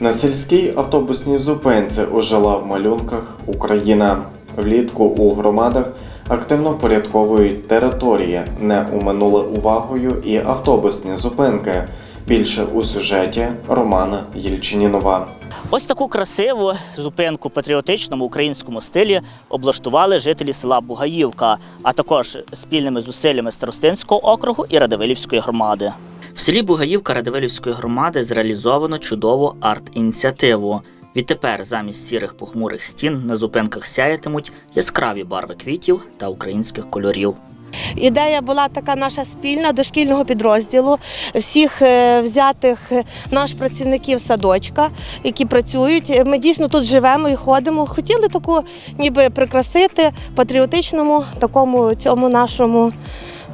На сільській автобусній зупинці ожила в малюнках Україна. Влітку у громадах активно порядковують території, не уминули увагою і автобусні зупинки. Більше у сюжеті Романа Єльчинінова. Ось таку красиву зупинку в патріотичному українському стилі облаштували жителі села Бугаївка, а також спільними зусиллями Старостинського округу і Радивилівської громади. В селі Бугаївка Радивилівської громади зреалізовано чудову арт-ініціативу. Відтепер замість сірих похмурих стін на зупинках сяятимуть яскраві барви квітів та українських кольорів. Ідея була така наша спільна дошкільного підрозділу, всіх е, взятих е, наш працівників садочка, які працюють. Ми дійсно тут живемо і ходимо. Хотіли таку ніби прикрасити патріотичному такому цьому нашому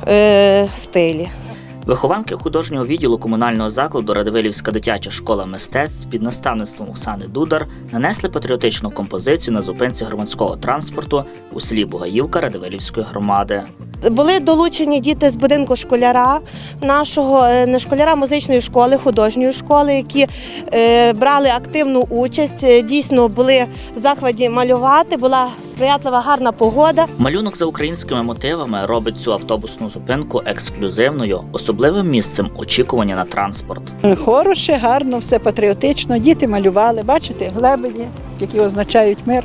е, стилі. Вихованки художнього відділу комунального закладу Радивилівська дитяча школа мистецтв під наставництвом Оксани Дудар нанесли патріотичну композицію на зупинці громадського транспорту у селі Бугаївка Радивилівської громади. Були долучені діти з будинку школяра нашого е, не школяра музичної школи, художньої школи, які е, брали активну участь. Е, Дійсно були в захваті малювати. Була сприятлива гарна погода. Малюнок за українськими мотивами робить цю автобусну зупинку ексклюзивною, особливим місцем очікування на транспорт. Хороше, гарно, все патріотично. Діти малювали, бачите, глебеді, які означають мир.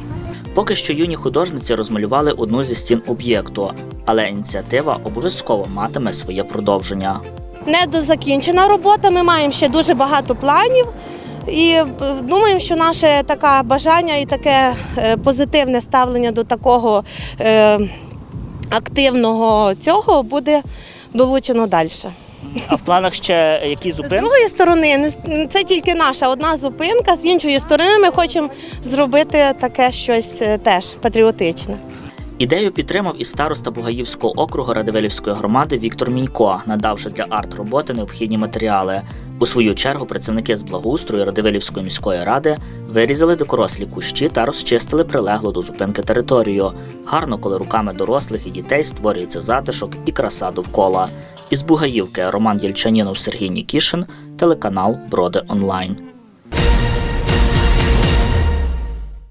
Поки що юні художниці розмалювали одну зі стін об'єкту, але ініціатива обов'язково матиме своє продовження. Недозакінчена робота. Ми маємо ще дуже багато планів. І е, думаємо, що наше таке бажання і таке е, позитивне ставлення до такого е, активного цього буде долучено далі. А в планах ще які З зупинки? другої сторони, не це тільки наша одна зупинка. З іншої сторони, ми хочемо зробити таке щось е, теж патріотичне. Ідею підтримав і староста Бугаївського округу Радивилівської громади Віктор Мінько, надавши для арт-роботи необхідні матеріали. У свою чергу працівники з благоустрою Радивилівської міської ради вирізали дикорослі кущі та розчистили прилеглу до зупинки територію. Гарно, коли руками дорослих і дітей створюється затишок і краса довкола. Із Бугаївки Роман Єльчанінов, Сергій Нікішин, телеканал Броди Онлайн.